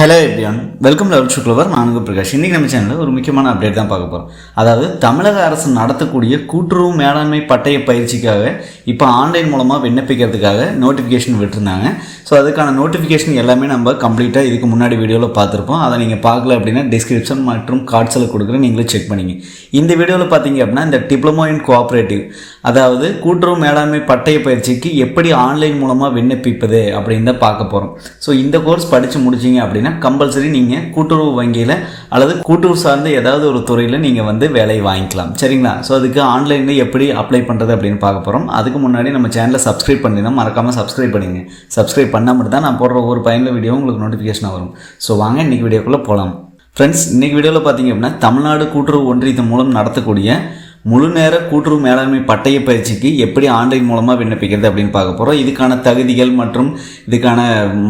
Hello எப்படியான் welcome லெவல் சுக்லவர் நான் பிரகாஷ். இன்றைக்கி நம்ம சேனலில் ஒரு முக்கியமான அப்டேட் தான் பார்க்க போகிறோம் அதாவது தமிழக அரசு நடத்தக்கூடிய கூட்டுறவு மேலாண்மை பட்டய பயிற்சிக்காக இப்போ ஆன்லைன் மூலமாக விண்ணப்பிக்கிறதுக்காக நோட்டிஃபிகேஷன் விட்டுருந்தாங்க. ஸோ அதுக்கான நோட்டிஃபிகேஷன் எல்லாமே நம்ம கம்ப்ளீட்டாக இதுக்கு முன்னாடி வீடியோவில் பார்த்துருப்போம். அதை நீங்கள் பார்க்கல அப்படின்னா டிஸ்கிரிப்ஷன் மற்றும் கார்ட்ஸில் கொடுக்குறேன் நீங்களே செக் பண்ணிங்க. இந்த வீடியோவில் பார்த்தீங்க அப்படின்னா இந்த டிப்ளமோ இன் கோஆப்ரேட்டிவ் அதாவது கூட்டுறவு மேலாண்மை பட்டய பயிற்சிக்கு எப்படி ஆன்லைன் மூலமாக விண்ணப்பிப்பது அப்படின்னு தான் பார்க்க போகிறோம் ஸோ இந்த கோர்ஸ் படித்து முடிச்சிங்க அப்படின்னா கம்பல்சரி நீங்கள் கூட்டுறவு வங்கியில் அல்லது கூட்டுறவு சார்ந்த ஏதாவது ஒரு துறையில் நீங்கள் வந்து வேலையை வாங்கிக்கலாம். சரிங்களா? ஸோ அதுக்கு ஆன்லைனில் எப்படி அப்ளை பண்ணுறது அப்படின்னு பார்க்க போகிறோம் அதுக்கு முன்னாடி நம்ம சேனலை சப்ஸ்கிரைப் பண்ணினா மறக்காமல் சப்ஸ்கிரைப் பண்ணிங்க சப்ஸ்கிரைப் பண்ணால் மட்டும் தான் நான் போடுற ஒரு பயனுள்ள வீடியோ உங்களுக்கு நோட்டிஃபிகேஷன் வரும். ஸோ வாங்க இன்றைக்கி வீடியோக்குள்ளே போகலாம் ஃப்ரெண்ட்ஸ் இன்றைக்கி வீடியோவில் பார்த்தீங்க அப்படின்னா தமிழ்நாடு கூட்டுறவு ஒன்றியத்தின் மூலம் நடத்தக்கூடிய முழு நேர கூட்டுறவு மேலாண்மை பட்டய பயிற்சிக்கு எப்படி ஆன்லைன் மூலமாக விண்ணப்பிக்கிறது அப்படின்னு பார்க்க போகிறோம் இதுக்கான தகுதிகள் மற்றும் இதுக்கான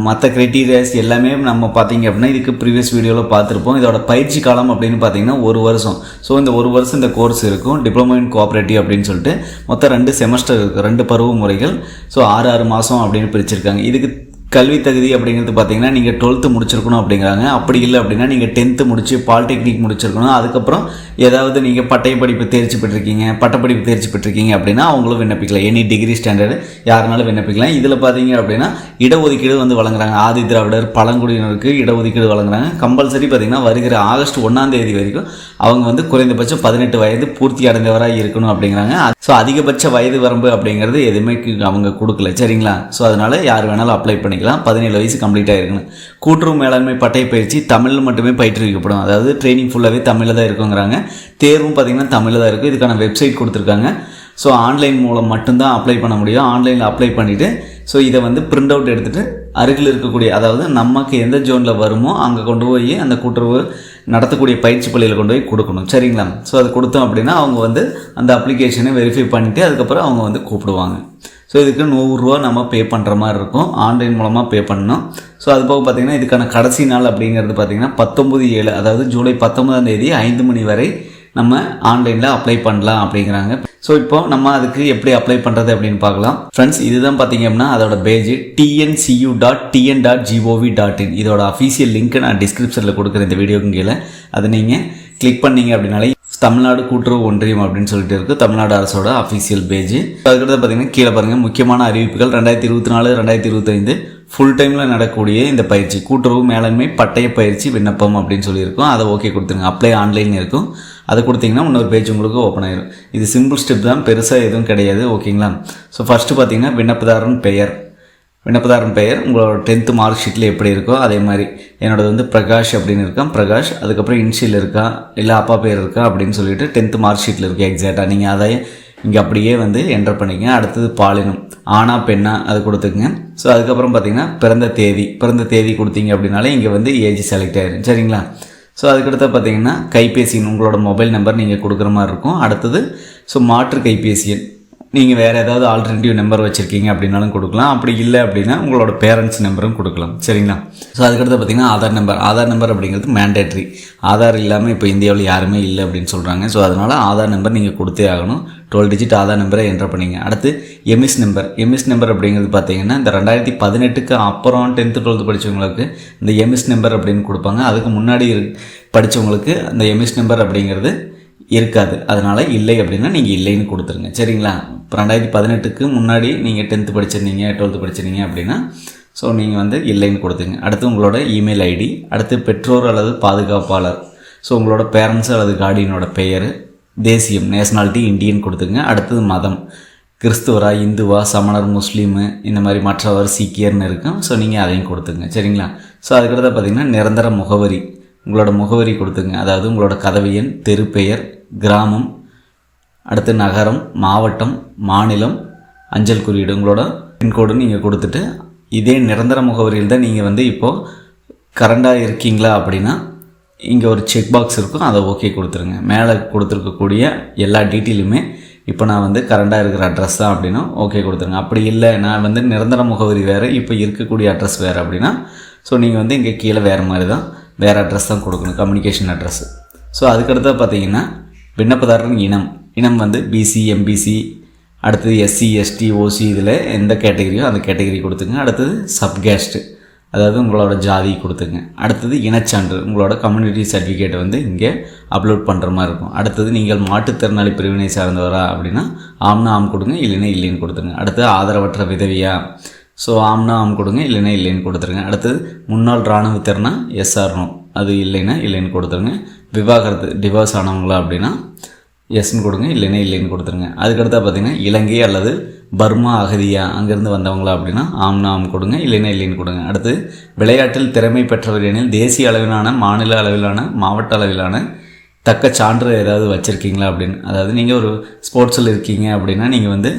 மற்ற க்ரைட்டீரியாஸ் எல்லாமே நம்ம பார்த்தீங்க அப்படின்னா இதுக்கு ப்ரீவியஸ் வீடியோவில் பார்த்துருப்போம். இதோட பயிற்சி காலம் அப்படின்னு பார்த்தீங்கன்னா ஒரு வருஷம். ஸோ இந்த ஒரு வருஷம் இந்த கோர்ஸ் இருக்கும். டிப்ளமோ இன் கோஆப்ரேட்டிவ் அப்படின்னு சொல்லிட்டு மொத்தம் ரெண்டு செமஸ்டர் இருக்குது ரெண்டு பருவ முறைகள். ஸோ ஆறு ஆறு மாதம் அப்படின்னு பிரிச்சிருக்காங்க. இதுக்கு கல்வி தகுதி அப்படிங்கிறது பார்த்தீங்கன்னா நீங்கள் டுவெல்த்து முடிச்சிருக்கணும் அப்படிங்கிறாங்க. அப்படி இல்லை அப்படின்னா நீங்கள் டென்த்து முடிச்சு பாலிடெக்னிக் முடிச்சிருக்கணும். அதுக்கப்புறம் ஏதாவது நீங்கள் பட்டய படிப்பு தேர்ச்சி பெற்றிருக்கீங்க. பட்டப்படிப்பு தேர்ச்சி பெற்றிருக்கீங்க அப்படின்னா அவங்களும் விண்ணப்பிக்கலாம். எனி டிகிரி ஸ்டாண்டர்டு யாருனாலும் விண்ணப்பிக்கலாம். இதில் பார்த்தீங்க அப்படின்னா இடஒதுக்கீடு வந்து வழங்குறாங்க. ஆதி திராவிடர் பழங்குடியினருக்கு இடஒதுக்கீடு வழங்குறாங்க. கம்பல்சரி பார்த்தீங்கன்னா வருகிற ஆகஸ்ட் ஒன்றாம் தேதி வரைக்கும் அவங்க வந்து குறைந்தபட்சம் பதினெட்டு வயது பூர்த்தி அடைந்தவராக இருக்கணும் அப்படிங்கிறாங்க. ஸோ அதிகபட்ச வயது வரம்பு அப்படிங்கிறது எதுவுமே அவங்க கொடுக்கல. சரிங்களா? ஸோ அதனால் யார் வேணாலும் அப்ளை பண்ணி பண்ணிக்கலாம். பதினேழு வயசு கம்ப்ளீட் ஆகிருக்குன்னு கூட்டுறவு மேலாண்மை பட்டய பயிற்சி தமிழில் மட்டுமே பயிற்றுவிக்கப்படும். அதாவது ட்ரைனிங் ஃபுல்லாகவே தமிழில் தான் இருக்குங்கிறாங்க. தேர்வும் பார்த்தீங்கன்னா தமிழில் தான் இருக்கும் இதுக்கான வெப்சைட் கொடுத்துருக்காங்க. ஸோ ஆன்லைன் மூலம் மட்டும்தான் அப்ளை பண்ண முடியும். ஆன்லைனில் அப்ளை பண்ணிவிட்டு ஸோ இதை வந்து பிரிண்ட் அவுட் எடுத்துகிட்டு அருகில் இருக்கக்கூடிய அதாவது நமக்கு எந்த ஜோனில் வருமோ அங்கே கொண்டு போய் அந்த கூட்டுறவு நடத்தக்கூடிய பயிற்சி பள்ளியில் கொண்டு போய் கொடுக்கணும். சரிங்களா? ஸோ அது கொடுத்தோம் அப்படின்னா அவங்க வந்து அந்த அப்ளிகேஷனை வெரிஃபை பண்ணிவிட்டு அதுக்கப்புறம் அவங்க வந்து கூப்பிடுவாங்க. ஸோ இதுக்கு நூறுரூவா நம்ம பே பண்ணுற மாதிரி இருக்கும். ஆன்லைன் மூலமாக பே பண்ணணும். ஸோ அது போக பார்த்தீங்கன்னா இதுக்கான கடைசி நாள் அப்படிங்கிறது பார்த்தீங்கன்னா பத்தொம்பது ஏழு அதாவது ஜூலை பத்தொன்பதாம் தேதி ஐந்து மணி வரை நம்ம ஆன்லைனில் அப்ளை பண்ணலாம் அப்படிங்கிறாங்க. ஸோ இப்போ நம்ம அதுக்கு எப்படி அப்ளை பண்ணுறது அப்படின்னு பார்க்கலாம். ஃப்ரெண்ட்ஸ் இதுதான் பார்த்தீங்க அப்படின்னா அதோட page T N C U dot T N dot G O V dot in இதோட அஃபீஷியல் லிங்க்கை நான் டிஸ்கிரிப்ஷனில் கொடுக்குறேன் இந்த வீடியோக்கு கீழே. அதை நீங்கள் கிளிக் பண்ணீங்க அப்படின்னாலே தமிழ்நாடு கூட்டுறவு ஒன்றியம் அப்படின்னு சொல்லிட்டு இருக்கு. தமிழ்நாடு அரசோட அஃபீஷியல் பேஜ் அதுக்கடுத்து பார்த்தீங்கன்னா கீழே பாருங்கள் முக்கியமான அறிவிப்புகள் ரெண்டாயிரத்தி இருபத்தி நாலு ரெண்டாயிரத்தி இருபத்தைந்து ஃபுல் டைமில் நடக்கக்கூடிய இந்த பயிற்சி கூட்டுறவு மேலாண்மை பட்டய பயிற்சி விண்ணப்பம் அப்படின்னு சொல்லியிருக்கோம். அதை ஓகே கொடுத்துருங்க. அப்ளை ஆன்லைன் இருக்கும். அதை கொடுத்தீங்கன்னா இன்னொரு பேஜ் உங்களுக்கு ஓப்பன் ஆயிரும். இது சிம்பிள் ஸ்டெப் தான். பெருசாக எதுவும் கிடையாது. ஓகேங்களா ஸோ ஃபஸ்ட்டு பார்த்தீங்கன்னா விண்ணப்பதாரன் பெயர். விண்ணப்பதாரன் பெயர். உங்களோட டென்த்து மார்க் ஷீட்டில் எப்படி இருக்கோ அதே மாதிரி என்னோடது வந்து பிரகாஷ் அப்படின்னு இருக்கான் பிரகாஷ் அதுக்கப்புறம் இன்ஷியல் இருக்கா இல்லை அப்பா பேர் இருக்கா அப்படின்னு சொல்லிட்டு டென்த்து மார்க் ஷீட்டில் இருக்கு எக்ஸாக்டாக நீங்கள் அதை இங்கே அப்படியே வந்து என்டர் பண்ணிக்கங்க அடுத்தது பாலினம். ஆனா பெண்ணா அது கொடுத்துக்குங்க. ஸோ அதுக்கப்புறம் பார்த்தீங்கன்னா பிறந்த தேதி. பிறந்த தேதி கொடுத்தீங்க அப்படின்னாலே இங்கே வந்து ஏஜ் செலக்ட் ஆயிரும். சரிங்களா? ஸோ அதுக்கடுத்து பார்த்தீங்கன்னா கைபேசி உங்களோட மொபைல் நம்பர் நீங்கள் கொடுக்குற மாதிரி இருக்கும். அடுத்தது ஸோ மாற்று கைபேசி எண். நீங்கள் வேறு ஏதாவது ஆல்டர்னேட்டிவ் நம்பர் வச்சுருக்கீங்க அப்படின்னாலும் கொடுக்கலாம். அப்படி இல்லை அப்படின்னா உங்களோட பேரண்ட்ஸ் நம்பரும் கொடுக்கலாம். சரிங்களா? ஸோ அதுக்கடுத்து பார்த்தீங்கன்னா ஆதார் நம்பர் ஆதார் நம்பர் அப்படிங்கிறது மேண்டேட்ரி ஆதார் இல்லாமல் இப்போ இந்தியாவில் யாருமே இல்லை அப்படின்னு சொல்கிறாங்க ஸோ அதனால் ஆதார் நம்பர் நீங்கள் கொடுத்தே ஆகணும். டுவெல் டிஜிட் ஆதார் நம்பரை என்டர் பண்ணிங்க. அடுத்து எம்எஸ் நம்பர் எம்எஸ் நம்பர் அப்படிங்கிறது பார்த்தீங்கன்னா இந்த ரெண்டாயிரத்தி பதினெட்டுக்கு அப்புறம் டென்த்து டுவெல்த்து படித்தவங்களுக்கு இந்த எம்எஸ் நம்பர் அப்படின்னு கொடுப்பாங்க. அதுக்கு முன்னாடி படித்தவங்களுக்கு அந்த எம்எஸ் நம்பர் அப்படிங்கிறது இருக்காது. அதனால் இல்லை அப்படின்னா நீங்கள் இல்லைன்னு கொடுத்துருங்க. சரிங்களா? இப்போ ரெண்டாயிரத்தி பதினெட்டுக்கு முன்னாடி நீங்கள் டென்த்து படிச்சிருந்தீங்க டுவெல்த்து படிச்சிருந்தீங்க அப்படின்னா ஸோ நீங்கள் வந்து இல்லைன்னு கொடுத்துங்க அடுத்து உங்களோட இமெயில் ஐடி அடுத்து பெற்றோர் அல்லது பாதுகாப்பாளர். ஸோ உங்களோட பேரண்ட்ஸ் அல்லது கார்டியனோட பெயர் தேசியம் நேஷனாலிட்டி இந்தியன் கொடுத்துங்க அடுத்தது மதம். கிறிஸ்துவரா இந்துவா சமணர் முஸ்லீமு இந்த மாதிரி மற்றவர் சீக்கியர்னு இருக்கும். ஸோ நீங்கள் அதையும் கொடுத்துங்க சரிங்களா? ஸோ அதுக்கடுத்து பார்த்தீங்கன்னா நிரந்தர முகவரி. உங்களோட முகவரி கொடுத்துங்க. அதாவது உங்களோட கதவு எண் தெரு பெயர் கிராமம் அடுத்து நகரம் மாவட்டம் மாநிலம் அஞ்சல் குறியீடு. உங்களோட பின்கோடு நீங்கள் கொடுத்துட்டு இதே நிரந்தர முகவரியில் தான் நீங்கள் வந்து இப்போது கரண்டாக இருக்கீங்களா அப்படின்னா இங்கே ஒரு செக் பாக்ஸ் இருக்கும். அதை ஓகே கொடுத்துருங்க. மேலே கொடுத்துருக்கக்கூடிய எல்லா டீட்டெயிலுமே இப்போ நான் வந்து கரண்டாக இருக்கிற அட்ரஸ் தான் அப்படின்னா ஓகே கொடுத்துருங்க. அப்படி இல்லை நான் வந்து நிரந்தர முகவரி வேறு இப்போ இருக்கக்கூடிய அட்ரஸ் வேறு அப்படின்னா ஸோ நீங்கள் வந்து இங்கே கீழே வேறு மாதிரி தான் வேறு அட்ரஸ் தான் கொடுக்கணும். கம்யூனிகேஷன் அட்ரஸ் ஸோ அதுக்கடுத்து பார்த்தீங்கன்னா விண்ணப்பதாரன் இனம். இனம் வந்து B C M B C அடுத்தது S C S T O C இதில் எந்த கேட்டகரியோ அந்த கேட்டகரி கொடுத்துங்க. அடுத்தது சப்கேஸ்ட்டு அதாவது உங்களோட ஜாதி கொடுத்துங்க. அடுத்தது இனச்சான்று உங்களோட கம்யூனிட்டி சர்டிஃபிகேட் வந்து இங்கே அப்லோட் பண்ணுற மாதிரி இருக்கும். அடுத்தது நீங்கள் மாற்றுத்திறனாளி பிரிவினை சார்ந்தவரா அப்படின்னா ஆம்னா ஆம் கொடுங்க இல்லைன்னா இல்லைன்னு கொடுத்துருங்க. அடுத்தது ஆதரவற்ற விதவியா? ஸோ ஆம்னா ஆம் கொடுங்க இல்லைன்னா இல்லைன்னு கொடுத்துருங்க. அடுத்தது முன்னாள் இராணுவத்திறனா எஸ்ஆர்னோ. அது இல்லைன்னா இல்லைன்னு கொடுத்துருங்க. விவாகரத்து டிவோர்ஸ் ஆனவங்களா அப்படின்னா எஸ்ன்னு கொடுங்க இல்லைன்னா இல்லைன்னு கொடுத்துருங்க. அதுக்கடுத்தா பார்த்தீங்கன்னா இலங்கை அல்லது பர்மா அகதியா அங்கேருந்து வந்தவங்களா அப்படின்னா ஆம்னா ஆம் கொடுங்க இல்லைன்னா இல்லைன்னு கொடுங்க. அடுத்து விளையாட்டில் திறமை பெற்றவர் எனில் தேசிய அளவிலான மாநில அளவிலான மாவட்ட அளவிலான தக்க சான்று ஏதாவது வச்சுருக்கீங்களா அப்படின்னு. அதாவது நீங்கள் ஒரு ஸ்போர்ட்ஸில் இருக்கீங்க அப்படின்னா நீங்கள் வந்து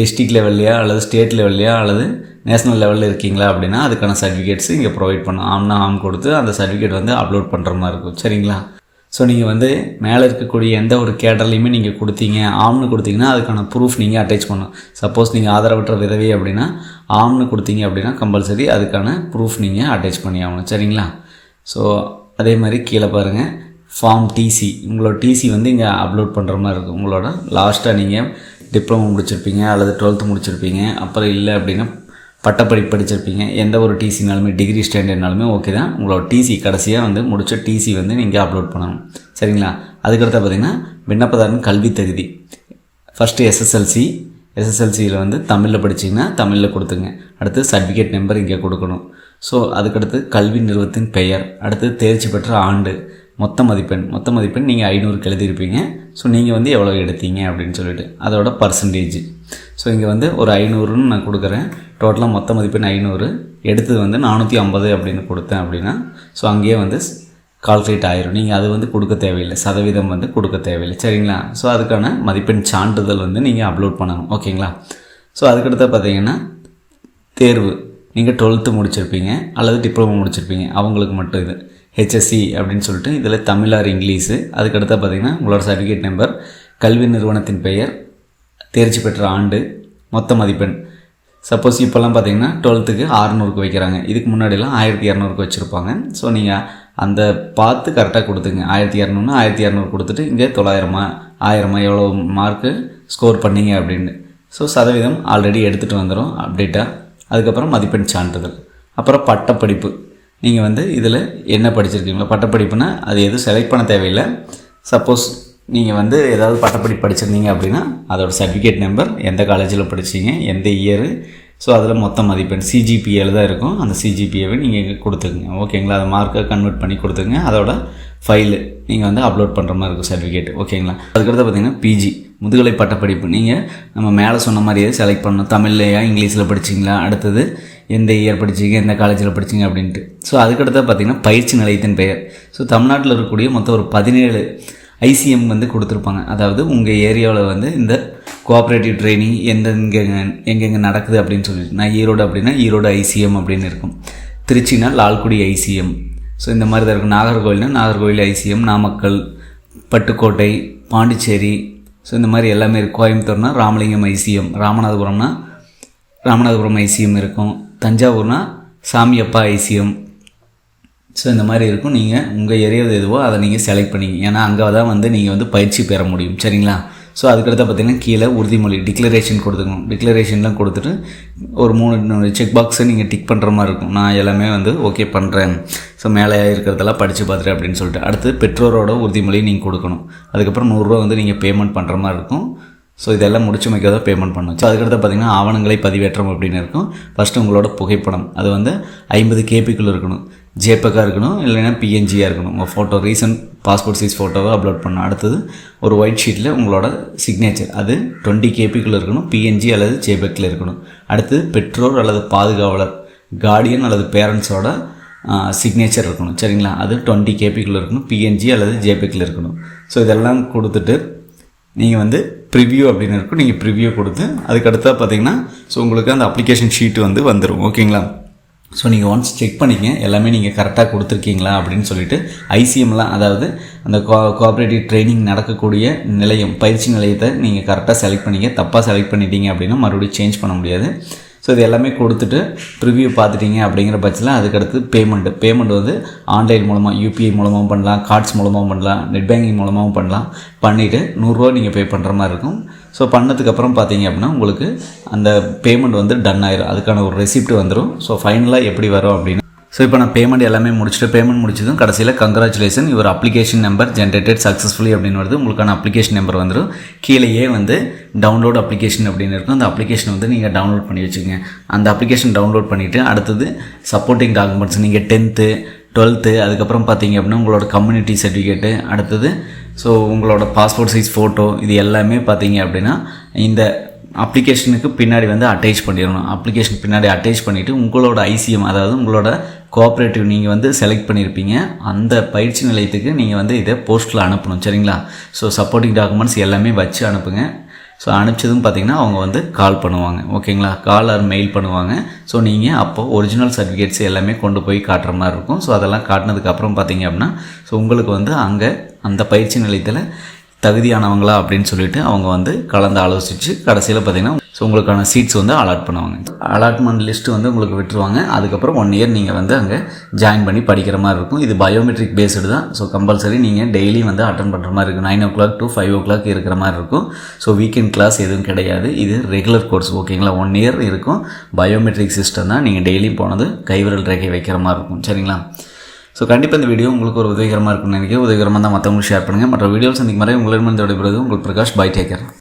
டிஸ்ட்ரிக்ட் லெவல்லையா அல்லது ஸ்டேட் லெவல்லையா அல்லது நேஷனல் லெவலில் இருக்கீங்களா அப்படின்னா அதுக்கான சர்டிஃபிகேட்ஸ் இங்கே ப்ரொவைட் பண்ணணும் ஆம்னா ஆம் கொடுத்து அந்த சர்டிஃபிகேட் வந்து அப்லோட் பண்ணுற மாதிரி இருக்கும். சரிங்களா? ஸோ நீங்கள் வந்து மேலே இருக்கக்கூடிய எந்த ஒரு கேடர்லையுமே நீங்கள் கொடுத்தீங்க ஆம்னு கொடுத்தீங்கன்னா அதுக்கான ப்ரூஃப் நீங்கள் அட்டாச் பண்ணணும். சப்போஸ் நீங்கள் ஆதரவற்ற விதவை அப்படின்னா ஆம்னு கொடுத்தீங்க அப்படின்னா கம்பல்சரி அதுக்கான ப்ரூஃப் நீங்கள் அட்டாச் பண்ணி ஆகணும். சரிங்களா? ஸோ அதே மாதிரி கீழே பாருங்கள் ஃபார்ம் டிசி உங்களோட டிசி வந்து இங்கே அப்லோட் பண்ணுற மாதிரி இருக்கும். உங்களோட லாஸ்ட்டாக நீங்கள் டிப்ளமோ முடிச்சிருப்பீங்க அல்லது டுவெல்த்து முடிச்சிருப்பீங்க. அப்புறம் இல்லை அப்படின்னா பட்டப்படிப்பு படிச்சிருப்பீங்க. எந்த ஒரு டிசினாலுமே டிகிரி ஸ்டாண்டர்ட்னாலுமே ஓகே தான். உங்களோட டிசி கடைசியாக வந்து முடிச்ச டிசி வந்து நீங்கள் அப்லோட் பண்ணணும். சரிங்களா? அதுக்கடுத்து பார்த்தீங்கன்னா விண்ணப்பதாரன் கல்வி தகுதி. ஃபஸ்ட்டு எஸ்எஸ்எல்சி எஸ்எஸ்எல்சியில் வந்து தமிழில் படிச்சிங்கன்னா தமிழில் கொடுத்துங்க அடுத்து சர்டிஃபிகேட் நம்பர் இங்கே கொடுக்கணும். ஸோ அதுக்கடுத்து கல்வி நிறுவனத்தின் பெயர். அடுத்து தேர்ச்சி பெற்ற ஆண்டு. மொத்த மதிப்பெண். மொத்த மதிப்பெண் நீங்கள் ஐநூறுக்கு எழுதியிருப்பீங்க. ஸோ நீங்கள் வந்து எவ்வளோ எடுத்தீங்க அப்படின்னு சொல்லிட்டு. அதோட பர்சன்டேஜ் ஸோ இங்கே வந்து ஒரு ஐநூறுன்னு நான் கொடுக்குறேன். டோட்டலாக மொத்த மதிப்பெண் ஐநூறு. எடுத்தது வந்து நானூற்றி ஐம்பது அப்படின்னு கொடுத்தேன் அப்படின்னா ஸோ அங்கேயே வந்து கால்குலேட் ஆயிரும். நீங்கள் அது வந்து கொடுக்க தேவையில்லை. சதவீதம் வந்து கொடுக்க தேவையில்லை. சரிங்களா? ஸோ அதுக்கான மதிப்பெண் சான்றிதழ் வந்து நீங்கள் அப்லோட் பண்ணணும். ஓகேங்களா? ஸோ அதுக்கடுத்து பார்த்தீங்கன்னா தேர்வு. நீங்கள் டுவெல்த்து முடிச்சிருப்பீங்க அல்லது டிப்ளமோ முடிச்சிருப்பீங்க. அவங்களுக்கு மட்டும் இது. ஹெச்எஸ்சி அப்படின்னு சொல்லிட்டு இதில் தமிழ் ஆர் இங்கிலீஷு. அதுக்கடுத்து பார்த்தீங்கன்னா உங்களோட சர்டிஃபிகேட் நம்பர் கல்வி நிறுவனத்தின் பெயர் தேர்ச்சி பெற்ற ஆண்டு மொத்த மதிப்பெண். சப்போஸ் இப்போல்லாம் பார்த்தீங்கன்னா டுவெல்த்துக்கு ஆறுநூறுக்கு வைக்கிறாங்க. இதுக்கு முன்னாடிலாம் ஆயிரத்தி இரநூறுக்கு வச்சுருப்பாங்க. ஸோ நீங்கள் அந்த பார்த்து கரெக்டாக கொடுத்துங்க. ஆயிரத்தி இரநூறுனா ஆயிரத்தி இரநூறு கொடுத்துட்டு இங்கே தொள்ளாயிரமா ஆயிரமா எவ்வளோ மார்க்கு ஸ்கோர் பண்ணீங்க அப்படின்னு. ஸோ சதவீதம் ஆல்ரெடி எடுத்துகிட்டு வந்துடும் அப்டேட்டாக அதுக்கப்புறம் மதிப்பெண் சான்றிதழ். அப்புறம் பட்டப்படிப்பு. நீங்கள் வந்து இதில் என்ன படிச்சிருக்கீங்களோ பட்டப்படிப்புனா அது எதுவும் செலக்ட் பண்ண தேவையில்லை. சப்போஸ் நீங்கள் வந்து ஏதாவது பட்டப்படி படிச்சிருந்தீங்க அப்படின்னா அதோட சர்டிஃபிகேட் நம்பர் எந்த காலேஜில் படிச்சிங்க எந்த இயரு ஸோ அதில் மொத்த மதிப்பெண் சிஜிபிஏல தான் இருக்கும். அந்த சிஜிபிஏவை நீங்கள் கொடுத்துக்குங்க. ஓகேங்களா அதை மார்க்கை கன்வெர்ட் பண்ணி கொடுத்துங்க அதோட ஃபைலு நீங்கள் வந்து அப்லோட் பண்ணுற மாதிரி இருக்கும் சர்டிஃபிகேட் ஓகேங்களா அதுக்கடுத்து பார்த்தீங்கன்னா பிஜி முதுகலை பட்டப்படிப்பு. நீங்கள் நம்ம மேலே சொன்ன மாதிரியே செலக்ட் பண்ணணும்? தமிழ்லையா இங்கிலீஷில் படிச்சிங்களா? அடுத்தது எந்த இயர் படிச்சீங்க? எந்த காலேஜில் படிச்சீங்க? அப்படின்ட்டு. ஸோ அதுக்கடுத்து பார்த்தீங்கன்னா பயிற்சி நிலையத்தின் பெயர். ஸோ தமிழ்நாட்டில் இருக்கக்கூடிய மொத்தம் ஒரு பதினேழு ஐசிஎம் வந்து கொடுத்துருப்பாங்க. அதாவது உங்கள் ஏரியாவில் வந்து இந்த கோஆப்ரேட்டிவ் ட்ரைனிங் எந்த எங்கெங்கே நடக்குது அப்படின்னு சொல்லிட்டு. நான் ஈரோடு அப்படின்னா ஈரோடு ஐசிஎம் அப்படின்னு இருக்கும். திருச்சினா லால்குடி ஐசிஎம். ஸோ இந்த மாதிரி தான் இருக்கும். நாகர்கோவில்னா நாகர்கோவில் ஐசிஎம் நாமக்கல் பட்டுக்கோட்டை பாண்டிச்சேரி. ஸோ இந்த மாதிரி எல்லாமே இருக்கும் கோயம்புத்தூர்னா ராமலிங்கம் ஐசிஎம். ராமநாதபுரம்னா ராமநாதபுரம் ஐசிஎம் இருக்கும். தஞ்சாவூர்னா சாமியப்பா ஐசிஎம். ஸோ இந்த மாதிரி இருக்கும். நீங்கள் உங்கள் ஏரியாவில் எதுவோ அதை நீங்கள் செலக்ட் பண்ணிங்க. ஏன்னா அங்கே தான் வந்து நீங்கள் வந்து பயிற்சி பெற முடியும். சரிங்களா? ஸோ அதுக்கடுத்து பார்த்தீங்கன்னா கீழே உறுதிமொழி டிக்ளரேஷன் கொடுத்துக்கணும். டிக்ளரேஷன்லாம் கொடுத்துட்டு ஒரு மூணு செக் பாக்ஸை நீங்கள் டிக் பண்ணுற மாதிரி இருக்கும். நான் எல்லாமே வந்து ஓகே பண்ணுறேன் ஸோ மேலே இருக்கிறதெல்லாம் படித்து பார்த்துட்டு அப்படின்னு சொல்லிட்டு. அடுத்து பெற்றோரோட உறுதிமொழி நீங்கள் கொடுக்கணும். அதுக்கப்புறம் நூறுரூவா வந்து நீங்கள் பேமெண்ட் பண்ணுற மாதிரி இருக்கும். ஸோ இதெல்லாம் முடிச்சு வைக்க பேமெண்ட் பண்ணணும். ஸோ அதுக்கடுத்து பார்த்தீங்கன்னா ஆவணங்களை பதிவேற்றம் அப்படின்னு இருக்கும். ஃபஸ்ட்டு உங்களோட புகைப்படம். அது வந்து ஐம்பது கேபிக்குள்ளே இருக்கணும். ஜேபக்காக இருக்கணும் இல்லைன்னா பிஎன்ஜியாக இருக்கணும். உங்கள் ஃபோட்டோ ரீசன்ட் பாஸ்போர்ட் சைஸ் ஃபோட்டோவை அப்லோட் பண்ணணும் அடுத்தது ஒரு ஒயிட் ஷீட்டில் உங்களோட சிக்னேச்சர் அது டுவெண்ட்டி கேபிக்குள்ளே இருக்கணும் பிஎன்ஜி அல்லது ஜேபெக்கில் இருக்கணும். அடுத்தது பெற்றோர் அல்லது பாதுகாவலர் கார்டியன் அல்லது பேரண்ட்ஸோட சிக்னேச்சர் இருக்கணும். சரிங்களா? அது டுவெண்ட்டி கேபிக்குள்ளே இருக்கணும் பிஎன்ஜி அல்லது ஜேபெக்கில் இருக்கணும். ஸோ இதெல்லாம் கொடுத்துட்டு நீங்கள் வந்து ப்ரிவ்யூ அப்படின்னு இருக்கும். நீங்கள் ப்ரிவ்யூ கொடுத்து அதுக்கடுத்தா பார்த்தீங்கன்னா ஸோ உங்களுக்கு அந்த அப்ளிகேஷன் ஷீட்டு வந்து வந்துடும் ஓகேங்களா ஸோ நீங்கள் ஒன்ஸ் செக் பண்ணிக்க எல்லாமே நீங்கள் கரெக்டாக கொடுத்துருக்கீங்களா அப்படின்னு சொல்லிட்டு ஐசிஎம்லாம் அதாவது அந்த கோ கோஆப்ரேட்டிவ் ட்ரைனிங் நடக்கக்கூடிய நிலையம் பயிற்சி நிலையத்தை நீங்கள் கரெக்டாக செலக்ட் பண்ணிக்க தப்பாக செலக்ட் பண்ணிட்டீங்க அப்படின்னா மறுபடியும் சேஞ்ச் பண்ண முடியாது. ஸோ இது எல்லாமே கொடுத்துட்டு ரிவ்யூ பார்த்துட்டீங்க அப்படிங்கிற பட்சத்தில் அதுக்கடுத்து பேமெண்ட்டு பேமெண்ட் வந்து ஆன்லைன் மூலமாக யூபிஐ மூலமாகவும் பண்ணலாம் கார்ட்ஸ் மூலமாகவும் பண்ணலாம் நெட் பேங்கிங் மூலமாகவும் பண்ணலாம். பண்ணிவிட்டு நூறுரூவா நீங்கள் பே பண்ணுற மாதிரி இருக்கும். ஸோ பண்ணதுக்கப்புறம் பார்த்தீங்க அப்படின்னா உங்களுக்கு அந்த பேமெண்ட் வந்து டன் ஆயிரும். அதுக்கான ஒரு ரெசிப்ட் வந்துடும் ஸோ ஃபைனலாக எப்படி வரும் அப்படின்னா. ஸோ இப்போ நான் பேமெண்ட் எல்லாமே முடிச்சுட்டு பேமெண்ட் முடிச்சதும் கடைசியில் கங்க்ராச்சுலேஷன் இவர் அப்ளிகேஷன் நம்பர் ஜென்ரேட்டட் சக்ஸஸ்ஃபுல்லி அப்படின்னு வருது. உங்களுக்கான அப்ளிகேஷன் நம்பர் வந்துடும் கீழேயே வந்து டவுன்லோட் அப்ளிகேஷன் அப்படின்னு இருக்கும். அந்த அப்ளிகேஷன் வந்து நீங்கள் டவுன்லோட் பண்ணி வச்சுக்கோங்க. அந்த அப்ளிகேஷன் டவுன்லோட் பண்ணிவிட்டு அடுத்தது சப்போர்ட்டிங் டாக்குமெண்ட்ஸ் நீங்கள் டென்த்து டுவெல்த்து அதுக்கப்புறம் பார்த்தீங்க அப்படின்னா உங்களோட கம்யூனிட்டி சர்டிஃபிகேட்டு அடுத்தது ஸோ உங்களோட பாஸ்போர்ட் சைஸ் ஃபோட்டோ இது எல்லாமே பார்த்தீங்க அப்படின்னா இந்த அப்ளிகேஷனுக்கு பின்னாடி வந்து அட்டேச் பண்ணிடணும். அப்ளிகேஷன் பின்னாடி அட்டேச் பண்ணிவிட்டு உங்களோட ஐசிஎம் அதாவது உங்களோட கோஆப்ரேட்டிவ் நீங்கள் வந்து செலக்ட் பண்ணியிருப்பீங்க அந்த பயிற்சி நிலையத்துக்கு நீங்கள் வந்து இதை போஸ்ட்டில் அனுப்பணும் சரிங்களா? ஸோ சப்போர்ட்டிங் டாக்குமெண்ட்ஸ் எல்லாமே வச்சு அனுப்புங்க. ஸோ அனுப்பிச்சதும் பார்த்தீங்கன்னா அவங்க வந்து கால் பண்ணுவாங்க. ஓகேங்களா கால் ஆர் மெயில் பண்ணுவாங்க. ஸோ நீங்கள் அப்போ ஒரிஜினல் சர்டிஃபிகேட்ஸ் எல்லாமே கொண்டு போய் காட்டுற மாதிரி இருக்கும். ஸோ அதெல்லாம் காட்டினதுக்கப்புறம் பார்த்தீங்க அப்படின்னா ஸோ உங்களுக்கு வந்து அங்கே அந்த பயிற்சி நிலையத்தில் தகுதியானவங்களா அப்படின்னு சொல்லிட்டு அவங்க வந்து கலந்து ஆலோசித்து கடைசியில் பார்த்தீங்கன்னா ஸோ உங்களுக்கான சீட்ஸ் வந்து அலாட் பண்ணுவாங்க. அலாட்மெண்ட் லிஸ்ட்டு வந்து உங்களுக்கு விட்டுருவாங்க. அதுக்கப்புறம் ஒன் இயர் நீங்கள் வந்து அங்கே ஜாயின் பண்ணி படிக்கிற மாதிரி இருக்கும். இது பயோமெட்ரிக் பேஸ்டு தான். ஸோ கம்பல்சரி நீங்கள் டெய்லி வந்து அட்டன் பண்ணுற மாதிரி இருக்கும். Nine o'clock to five o'clock இருக்கிற மாதிரி இருக்கும். ஸோ வீக்கெண்ட் கிளாஸ் எதுவும் கிடையாது. இது ரெகுலர் கோர்ஸ் ஓகேங்களா ஒன் இயர் இருக்கும். பயோமெட்ரிக் சிஸ்டம் தான் நீங்கள் டெய்லியும் போனது கைவிரல் ரேகை வைக்கிற மாதிரி இருக்கும். சரிங்களா? ஸோ கண்டிப்பாக இந்த வீடியோ உங்களுக்கு ஒரு உதவிகரமாக இருக்கும்னு நினைக்கிறேன். உதவிகரமாக தான் மற்றவங்களுக்கு ஷேர் பண்ணுங்கள் மற்ற வீடியோ சந்திக்கும் மாதிரி உங்களிடமிருந்து விடைபெறுவது உங்களுக்கு பிரகாஷ் பை டேக்கர்.